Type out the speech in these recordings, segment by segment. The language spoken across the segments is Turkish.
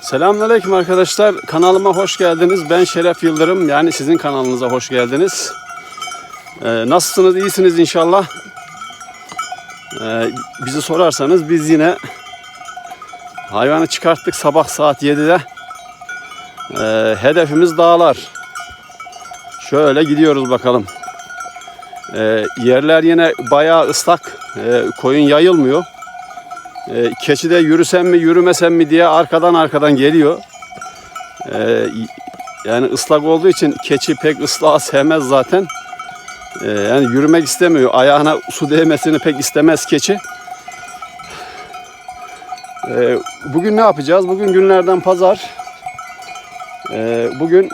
Selamünaleyküm arkadaşlar. Kanalıma hoş geldiniz. Ben Şeref Yıldırım. Yani sizin kanalınıza hoş geldiniz. Ee, nasılsınız? İyisiniz inşallah. Ee, bizi sorarsanız biz yine hayvanı çıkarttık sabah saat 7'de. Ee, hedefimiz dağlar. Şöyle gidiyoruz bakalım. Ee, yerler yine bayağı ıslak. Ee, koyun yayılmıyor. E, keçi de yürüsem mi yürümesem mi diye arkadan arkadan geliyor. E, yani ıslak olduğu için keçi pek ıslağı sevmez zaten. E, yani yürümek istemiyor. Ayağına su değmesini pek istemez keçi. E, bugün ne yapacağız? Bugün günlerden pazar. E, bugün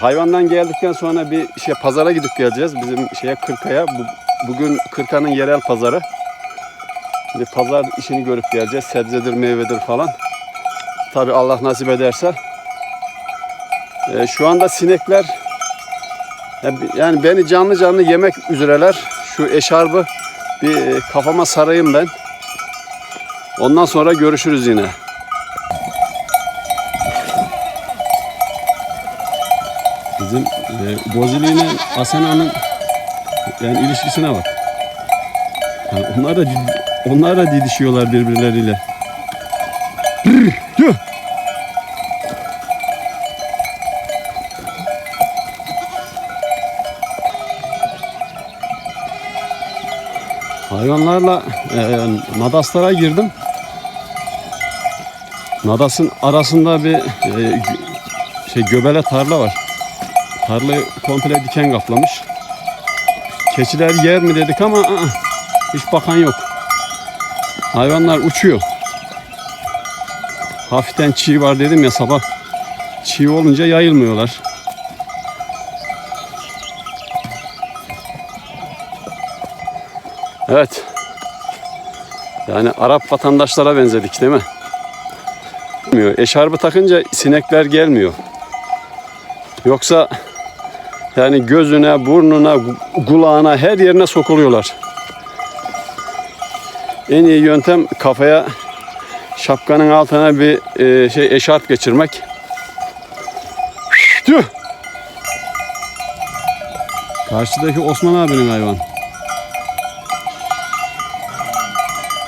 hayvandan geldikten sonra bir şey pazara gidip geleceğiz. Bizim şeye Kırkaya. Bu, bugün Kırka'nın yerel pazarı. Şimdi pazar işini görüp geleceğiz. Sebzedir, meyvedir falan. Tabi Allah nasip ederse. Ee, şu anda sinekler yani beni canlı canlı yemek üzereler. Şu eşarbı bir e, kafama sarayım ben. Ondan sonra görüşürüz yine. Bizim e, Bozili ile Asena'nın yani ilişkisine bak. Yani onlar da onlar da didişiyorlar birbirleriyle. Hayvanlarla e, nadaslara girdim. Nadasın arasında bir e, şey göbele tarla var. Tarlayı komple diken kaplamış. Keçiler yer mi dedik ama ı-ı, hiç bakan yok. Hayvanlar uçuyor. Hafiften çiğ var dedim ya sabah. Çiğ olunca yayılmıyorlar. Evet. Yani Arap vatandaşlara benzedik değil mi? Gelmiyor. Eşarbı takınca sinekler gelmiyor. Yoksa yani gözüne, burnuna, kulağına her yerine sokuluyorlar. En iyi yöntem kafaya şapkanın altına bir e, şey eşarp geçirmek. Tüh! Karşıdaki Osman abinin hayvan.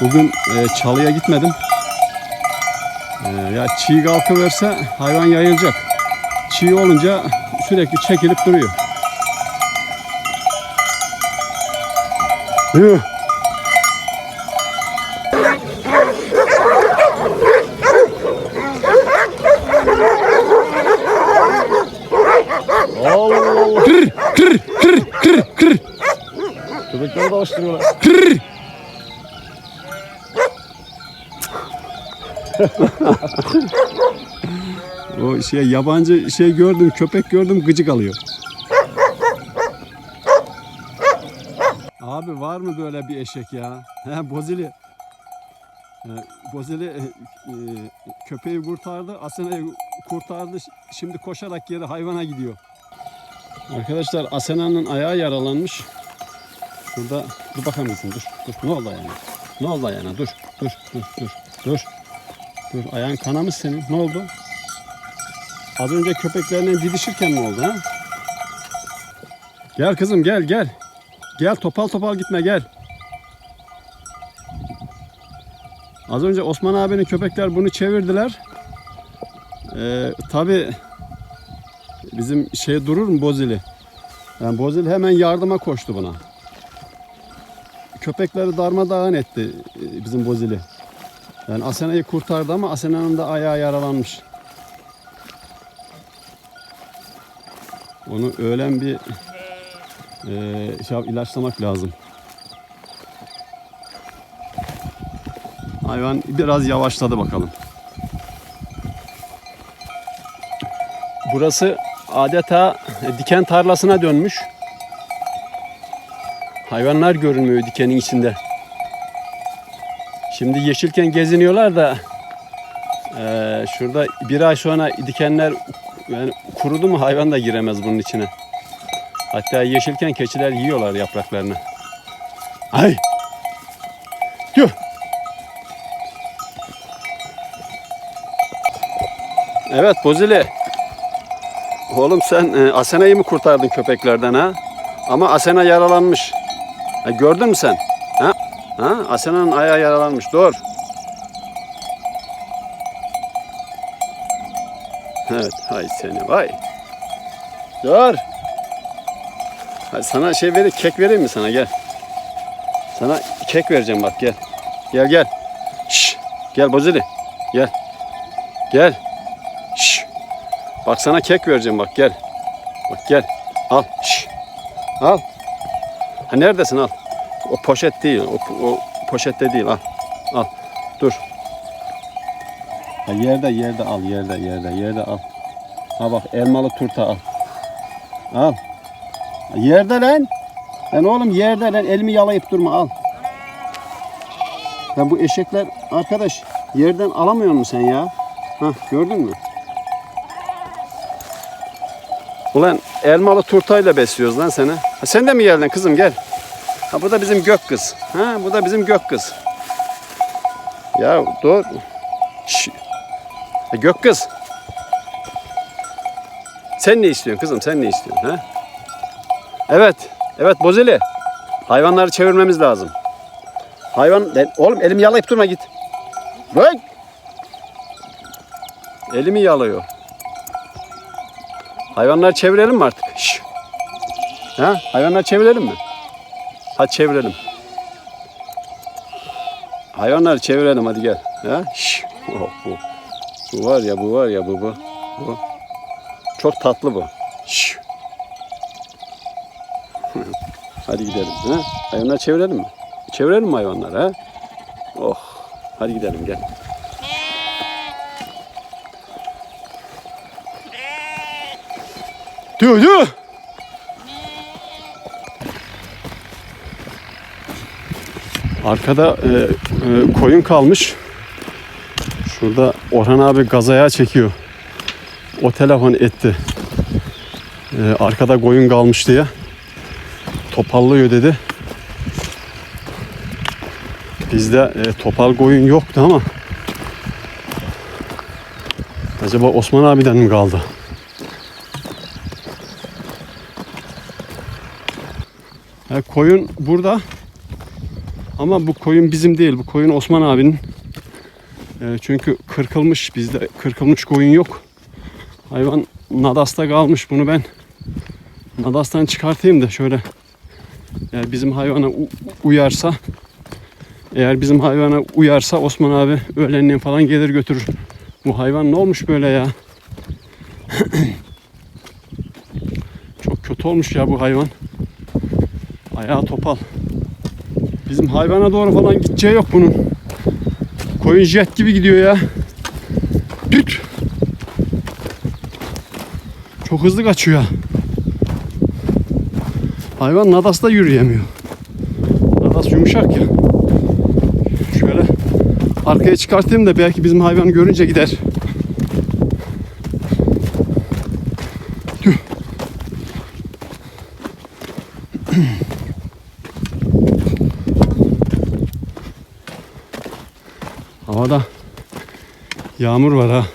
Bugün e, çalıya gitmedim. E, ya çiğ kalkı verse hayvan yayılacak. Çiğ olunca sürekli çekilip duruyor. Yuh! Köpekleri de alıştırıyorlar. Kır. o şey yabancı şey gördüm, köpek gördüm gıcık alıyor. Abi var mı böyle bir eşek ya? He Bozili. Bozili e, e, köpeği kurtardı, Asena'yı kurtardı. Şimdi koşarak geri hayvana gidiyor. Arkadaşlar Asena'nın ayağı yaralanmış. Şurada dur bakalım mısın? Dur. Dur. Ne oldu ayağına? Ne oldu ayağına? Dur. Dur. Dur. Dur. Dur. Dur. Ayağın kanamış senin. Ne oldu? Az önce köpeklerle didişirken mi oldu ha? Gel kızım gel gel. Gel topal topal gitme gel. Az önce Osman abinin köpekler bunu çevirdiler. Ee, Tabi bizim şey durur mu Bozili? Yani Bozili hemen yardıma koştu buna. Köpekleri darmadağın etti e, bizim Bozili. Yani Asena'yı kurtardı ama Asena'nın da ayağı yaralanmış. Onu öğlen bir e, şey, ilaçlamak lazım. Hayvan biraz yavaşladı bakalım. Burası adeta diken tarlasına dönmüş. Hayvanlar görünmüyor dikenin içinde. Şimdi yeşilken geziniyorlar da eee, şurada bir ay sonra dikenler yani kurudu mu hayvan da giremez bunun içine. Hatta yeşilken keçiler yiyorlar yapraklarını. Ay! Yuh! Evet Bozili. Oğlum sen e, Asena'yı mı kurtardın köpeklerden ha? Ama Asena yaralanmış. Ha, gördün mü sen? Ha? Ha? Asena'nın ayağı yaralanmış. Dur. Evet. Hay seni vay. Dur. Hadi sana şey vereyim, kek vereyim mi sana gel. Sana kek vereceğim bak gel. Gel gel. Şş, gel Bozili. Gel. Gel. Şş. Bak sana kek vereceğim bak gel. Bak gel. Al. Şş. Al. Ha neredesin al. O poşet değil. O, o poşette değil al. Al. Dur. Ha yerde yerde al yerde yerde yerde al. Ha bak elmalı turta al. Al. Ha, Yerde lan. Lan oğlum yerde lan elimi yalayıp durma al. Ya bu eşekler arkadaş yerden alamıyor musun sen ya? Ha gördün mü? Ulan elmalı turtayla besliyoruz lan seni. Ha, sen de mi geldin kızım gel. Ha bu da bizim gök kız. Ha bu da bizim gök kız. Ya dur. Şş. Ha, gök kız. Sen ne istiyorsun kızım? Sen ne istiyorsun? Ha? Evet. Evet Bozeli. Hayvanları çevirmemiz lazım. Hayvan... Oğlum elimi yalayıp durma git. Bak. Elimi yalıyor. Hayvanları çevirelim mi artık? Şş. Ha? Hayvanları çevirelim mi? Hadi çevirelim. Hayvanları çevirelim hadi gel. Ha? Şş. Oh, bu. bu var ya bu var ya bu bu. bu. Çok tatlı bu. Şş. hadi gidelim. Ha? Hayvanları çevirelim mi? Çevirelim mi hayvanları ha? Oh. Hadi gidelim gel. Diyor. Arkada e, e, koyun kalmış. Şurada Orhan abi gazaya çekiyor. O telefon etti. E, arkada koyun kalmış diye. Topallıyor dedi. Bizde e, topal koyun yoktu ama acaba Osman abiden mi kaldı? Ya koyun burada. Ama bu koyun bizim değil. Bu koyun Osman abinin. E, çünkü kırkılmış. Bizde kırkılmış koyun yok. Hayvan nadasta kalmış. Bunu ben nadastan çıkartayım da şöyle eğer bizim hayvana uyarsa eğer bizim hayvana uyarsa Osman abi öğlenleyin falan gelir götürür. Bu hayvan ne olmuş böyle ya? Çok kötü olmuş ya bu hayvan. Ayağı topal. Bizim hayvana doğru falan gideceği yok bunun. Koyun jet gibi gidiyor ya. Düt. Çok hızlı kaçıyor. Hayvan nadasta yürüyemiyor. Nadas yumuşak ya. Şöyle arkaya çıkartayım da belki bizim hayvan görünce gider. Havada yağmur var ha.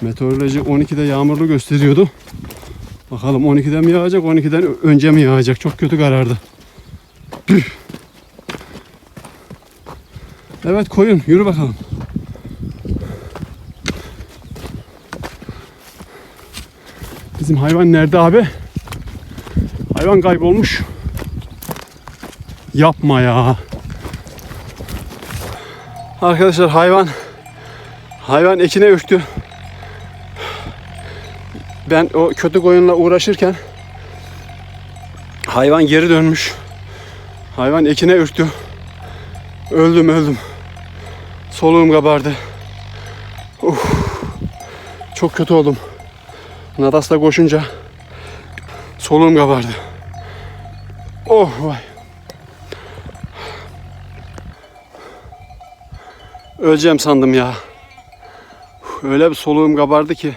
Meteoroloji 12'de yağmurlu gösteriyordu. Bakalım 12'de mi yağacak, 12'den önce mi yağacak? Çok kötü karardı. Püh. Evet koyun, yürü bakalım. Bizim hayvan nerede abi? Hayvan kaybolmuş. Yapma ya. Arkadaşlar hayvan hayvan ekine ürktü. Ben o kötü koyunla uğraşırken hayvan geri dönmüş. Hayvan ekine ürktü. Öldüm öldüm. Soluğum kabardı. Uf. Çok kötü oldum. Nadas'la koşunca soluğum kabardı. Oh vay. Öleceğim sandım ya. Öyle bir soluğum kabardı ki.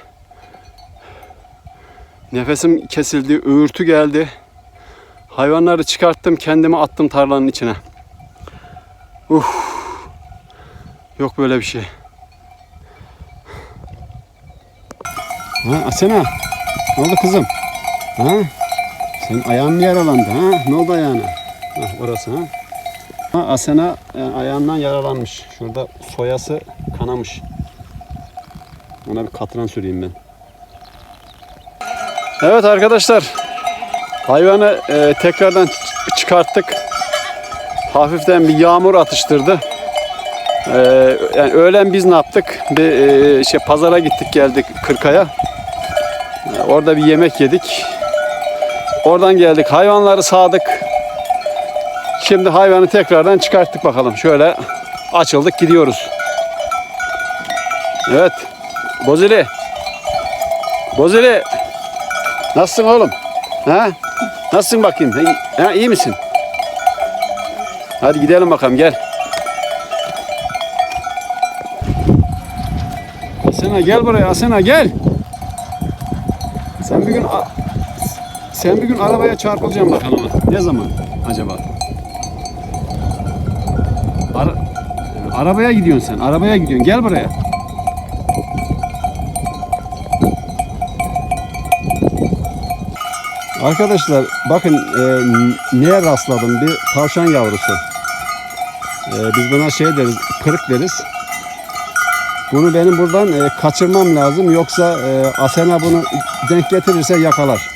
Nefesim kesildi, öğürtü geldi. Hayvanları çıkarttım, kendimi attım tarlanın içine. Uf. Yok böyle bir şey. Ha Asena. Ne oldu kızım? Ha? Senin ayağın mı yaralandı ha? Ne oldu ayağına? Ha, orası ha? Asena e, ayağından yaralanmış. Şurada soyası kanamış. Ona bir katran süreyim ben. Evet arkadaşlar. Hayvanı e, tekrardan çıkarttık. Hafiften bir yağmur atıştırdı. E, yani öğlen biz ne yaptık? Bir e, şey pazara gittik geldik Kırkaya. E, orada bir yemek yedik. Oradan geldik. Hayvanları sağdık. Şimdi hayvanı tekrardan çıkarttık bakalım. Şöyle açıldık gidiyoruz. Evet. Bozili. Bozili. Nasılsın oğlum? Ha? Nasılsın bakayım? Ha, iyi misin? Hadi gidelim bakalım gel. Asena gel buraya Asena gel. Sen bir gün sen bir gün arabaya çarpılacaksın bakalım. Ne zaman acaba? Arabaya gidiyorsun sen. Arabaya gidiyorsun. Gel buraya. Arkadaşlar bakın e, neye rastladım bir tavşan yavrusu. E, biz buna şey deriz kırık deriz. Bunu benim buradan e, kaçırmam lazım yoksa e, Asena bunu denk getirirse yakalar.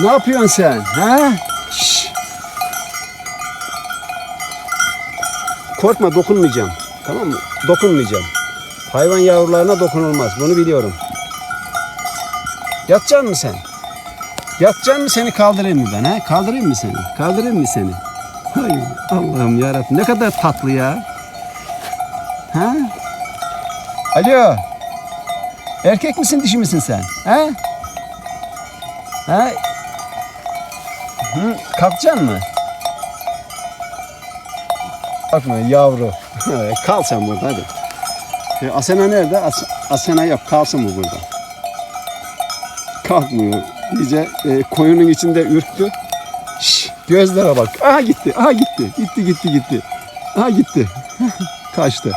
Ne yapıyorsun sen? Ha? Şşş. Korkma dokunmayacağım. Tamam mı? Dokunmayacağım. Hayvan yavrularına dokunulmaz. Bunu biliyorum. Yatacaksın mı sen? Yatacaksın mı seni kaldırayım mı ben? Ha? Kaldırayım mı seni? Kaldırayım mı seni? Hay Allah'ım yarabbim ne kadar tatlı ya. Ha? Alo. Erkek misin dişi misin sen? Ha? Ha? Hı, kalkacaksın mı? Bakma yavru. Kal sen burada hadi. E, Asena nerede? As- Asena yok. Kalsın bu burada. Kalkmıyor. İyice e, koyunun içinde ürktü. Şş, gözlere bak. Aha gitti. Aha gitti. Gitti gitti gitti. Aha gitti. Kaçtı.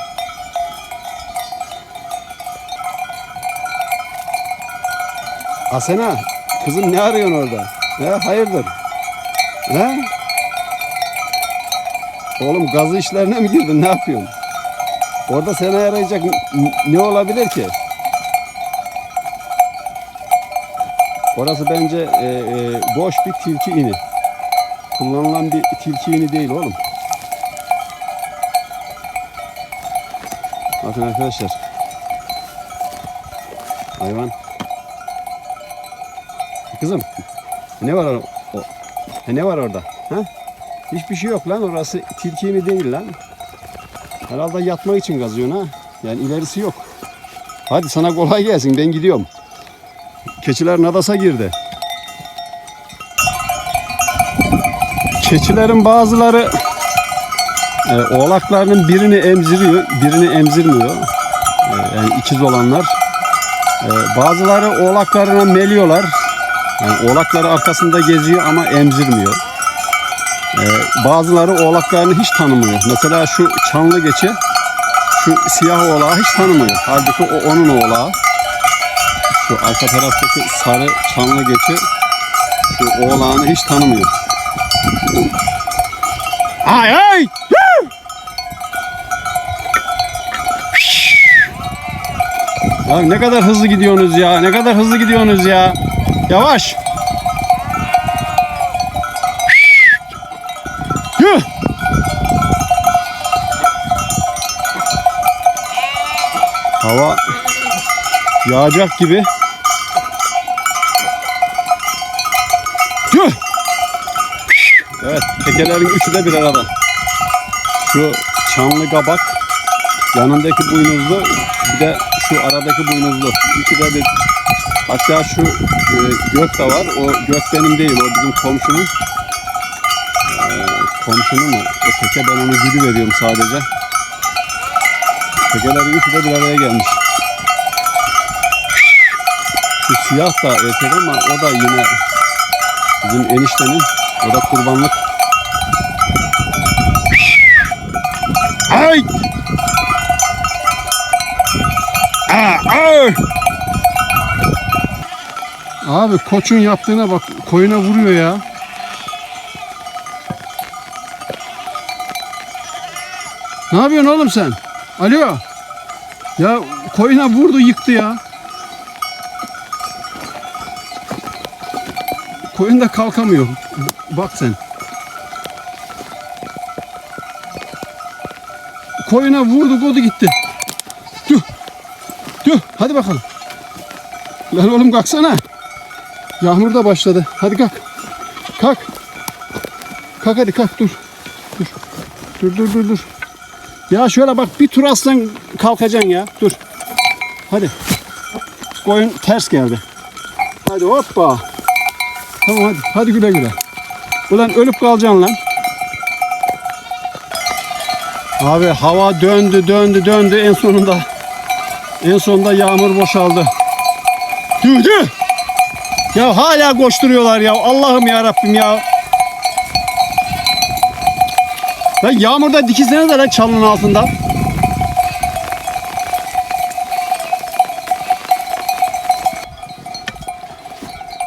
Asena, kızım ne arıyorsun orada? He, hayırdır? He? Oğlum gazı işlerine mi girdin? Ne yapıyorsun? Orada seni arayacak ne olabilir ki? Orası bence e, e, boş bir tilki ini. Kullanılan bir tilki ini değil oğlum. Bakın arkadaşlar. Hayvan. Kızım. Ne var orada? Ha, ne var orada? Ha? Hiçbir şey yok lan orası tilki ini değil lan. Herhalde yatmak için kazıyorsun ha. Yani ilerisi yok. Hadi sana kolay gelsin ben gidiyorum. Keçiler nadasa girdi. Keçilerin bazıları e, oğlaklarının birini emziriyor, birini emzirmiyor. E, yani ikiz olanlar. E, bazıları oğlaklarına meliyorlar. Yani oğlakları arkasında geziyor ama emzirmiyor. Ee, bazıları oğlaklarını hiç tanımıyor. Mesela şu çanlı geçi şu siyah oğlağı hiç tanımıyor. Halbuki o onun oğlağı. Şu arka taraftaki sarı çanlı geçi şu oğlağını hiç tanımıyor. Ay ay! Ya ne kadar hızlı gidiyorsunuz ya. Ne kadar hızlı gidiyorsunuz ya. Yavaş. Hava yağacak gibi. Evet, tekelerin üçü de bir arada. Şu çanlı kabak, yanındaki boynuzlu, bir de şu aradaki boynuzlu. Üçü de bir. Hatta şu e, gök de var. O gök benim değil, o bizim komşunun komşunun mu? O teke ben onu güdü veriyorum sadece. Tekelerin üçü de bir araya gelmiş. Şu siyah da erkek ama o da yine bizim eniştenin. O da kurbanlık. Ay! Aa, ay! Abi koçun yaptığına bak koyuna vuruyor ya. Ne yapıyorsun oğlum sen? Alo. Ya koyuna vurdu yıktı ya. Koyun da kalkamıyor. Bak sen. Koyuna vurdu kodu gitti. Tüh. Tüh. Hadi bakalım. Lan oğlum kalksana. Yağmur da başladı. Hadi kalk. Kalk. Kalk hadi kalk dur. Dur. Dur dur dur dur. Ya şöyle bak bir tur atsan kalkacaksın ya. Dur. Hadi. Koyun ters geldi. Hadi hoppa. Tamam hadi. Hadi güle güle. Ulan ölüp kalacaksın lan. Abi hava döndü döndü döndü en sonunda. En sonunda yağmur boşaldı. Tüh. Ya hala koşturuyorlar ya. Allah'ım ya Rabbim ya. Lan yağmurda dikilsene de lan çalının altında.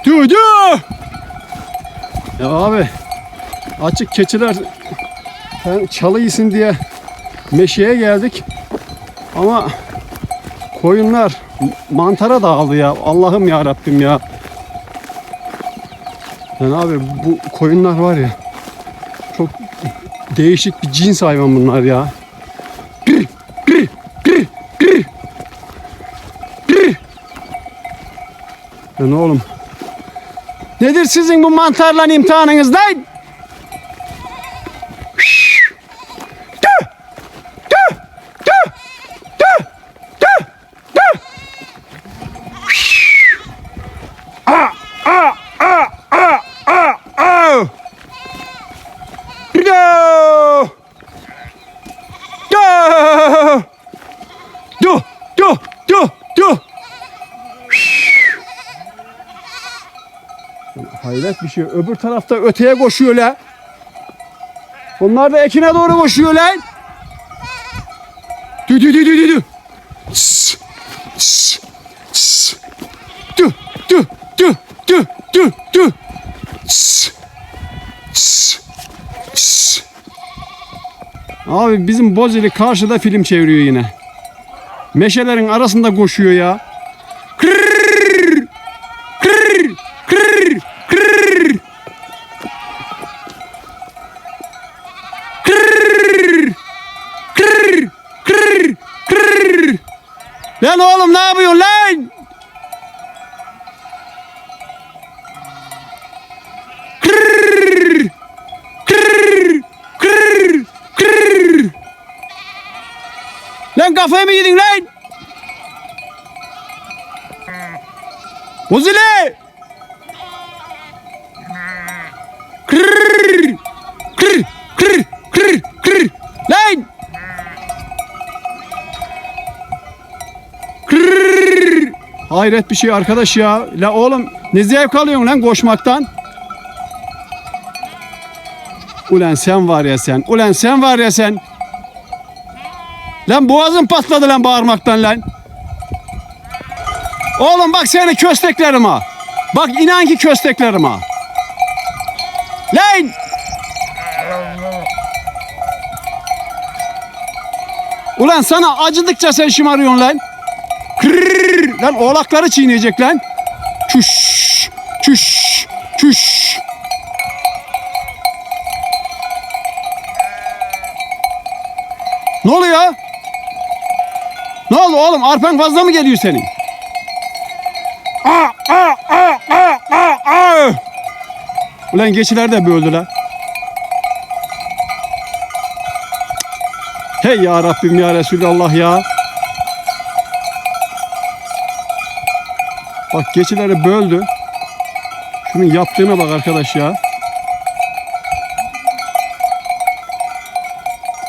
Tüh. Ya abi açık keçiler ben çalı yesin diye meşeye geldik. Ama koyunlar mantara dağıldı ya. Allah'ım ya Rabbim ya. Yani abi bu koyunlar var ya çok değişik bir cins hayvan bunlar ya. Gır, gır, gır, gır. Gır. Lan oğlum. Nedir sizin bu mantarla imtihanınız lan? Bir şey. Öbür tarafta öteye koşuyor lan. Onlar da ekine doğru koşuyor lan. Dü dü dü dü dü dü. Dü dü dü dü dü dü. Abi bizim Bozeli karşıda film çeviriyor yine. Meşelerin arasında koşuyor ya. Lan kafayı mı yedin lan? Bozile! Kırrrr, kırrr, kırrr, kırrr, kırrr. Lan! Hayret bir şey arkadaş ya. La oğlum ne zevk alıyorsun lan koşmaktan? Ulan sen var ya sen. Ulan sen var ya sen. Lan boğazım patladı lan bağırmaktan lan. Oğlum bak seni kösteklerim ha. Bak inan ki kösteklerim ha. Lan! Ulan sana acıdıkça sen şımarıyorsun lan. Kırrrr. Lan oğlakları çiğneyecek lan. Çüş. Çüş. Çüş. Ne oluyor? Ne oldu oğlum? Arpan fazla mı geliyor senin? Aa, aa, aa, aa, aa, aa. Ulan geçiler de böldü lan. Hey ya Rabbim ya Resulallah ya. Bak geçileri böldü. Şunun yaptığına bak arkadaş ya.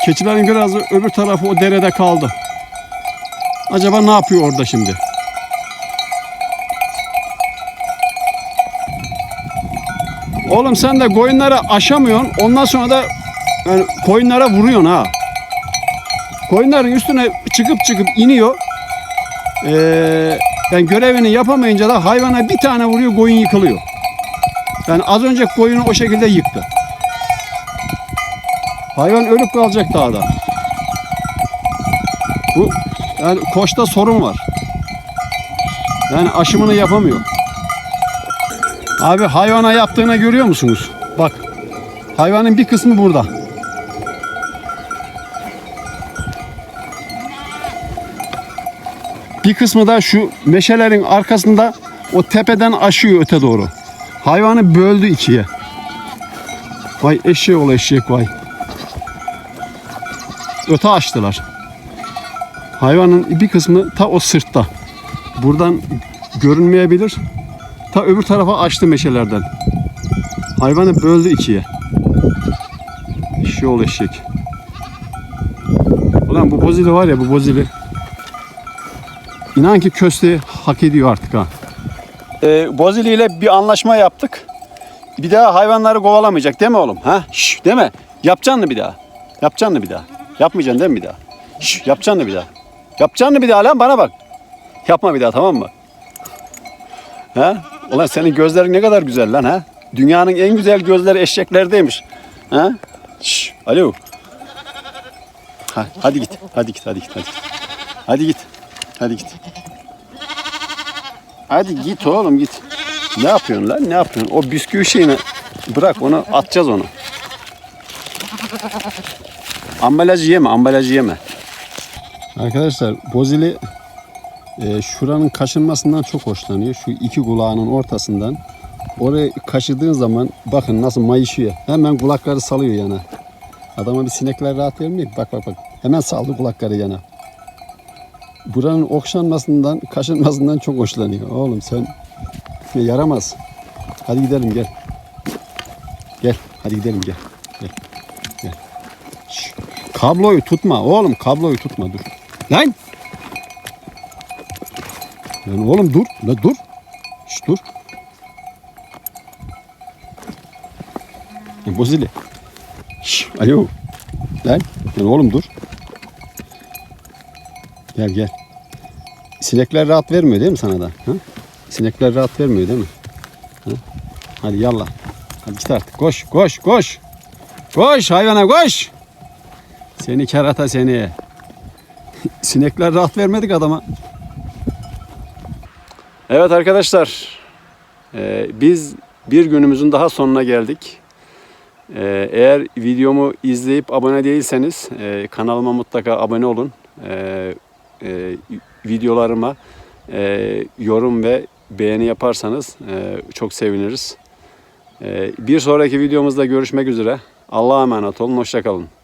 Keçilerin biraz öbür tarafı o derede kaldı. Acaba ne yapıyor orada şimdi? Oğlum sen de koyunlara aşamıyorsun. Ondan sonra da yani koyunlara vuruyorsun ha. Koyunların üstüne çıkıp çıkıp iniyor. Ee, ben görevini yapamayınca da hayvana bir tane vuruyor koyun yıkılıyor. Yani az önce koyunu o şekilde yıktı. Hayvan ölüp kalacak dağda. Bu yani koçta sorun var. Yani aşımını yapamıyor. Abi hayvana yaptığını görüyor musunuz? Bak. Hayvanın bir kısmı burada. Bir kısmı da şu meşelerin arkasında o tepeden aşıyor öte doğru. Hayvanı böldü ikiye. Vay eşeği ol eşek vay. Öte açtılar. Hayvanın bir kısmı ta o sırtta. Buradan görünmeyebilir. Ta öbür tarafa açtı meşelerden. Hayvanı böldü ikiye. Eşeği ol eşek. Ulan bu bozili var ya bu bozili. İnan ki kösteği hak ediyor artık ha. Ee, Bozili ile bir anlaşma yaptık. Bir daha hayvanları kovalamayacak değil mi oğlum? Ha? Şş, değil mi? Yapacaksın mı bir daha? Yapacaksın mı bir daha? Yapmayacaksın değil mi bir daha? Şş, yapacaksın mı bir daha? Yapacaksın mı bir daha lan bana bak. Yapma bir daha tamam mı? Ha? Ulan senin gözlerin ne kadar güzel lan ha? Dünyanın en güzel gözleri eşeklerdeymiş. Ha? Şş, alo. Ha, hadi git. Hadi git. Hadi git. Hadi git. Hadi git. Hadi git. Hadi git oğlum git. Ne yapıyorsun lan? Ne yapıyorsun? O bisküvi şeyini bırak onu atacağız onu. Ambalajı yeme, ambalajı yeme. Arkadaşlar Bozili e, şuranın kaşınmasından çok hoşlanıyor. Şu iki kulağının ortasından. Orayı kaşıdığın zaman bakın nasıl mayışıyor. Hemen kulakları salıyor yana. Adama bir sinekler rahat vermiyor. Bak bak bak. Hemen saldı kulakları yana. Buranın okşanmasından, kaşınmasından çok hoşlanıyor. Oğlum sen ya yaramaz. Hadi gidelim gel. Gel. Hadi gidelim gel. Gel. Gel. Şş, Kabloyu tutma oğlum. Kabloyu tutma dur. Lan. Lan oğlum dur. La dur. Şş, dur. Ya, Bozili. Şş, alo. Lan. Lan oğlum dur. Gel gel. Sinekler rahat vermiyor değil mi sana da? Ha? Sinekler rahat vermiyor değil mi? Ha? Hadi yallah. Hadi git artık. Koş koş koş. Koş hayvana koş. Seni kerata seni. Sinekler rahat vermedik adama. Evet arkadaşlar. Ee, biz bir günümüzün daha sonuna geldik. Ee, eğer videomu izleyip abone değilseniz e, kanalıma mutlaka abone olun. Ee, e, videolarıma e, yorum ve beğeni yaparsanız e, çok seviniriz. E, bir sonraki videomuzda görüşmek üzere. Allah'a emanet olun. Hoşçakalın.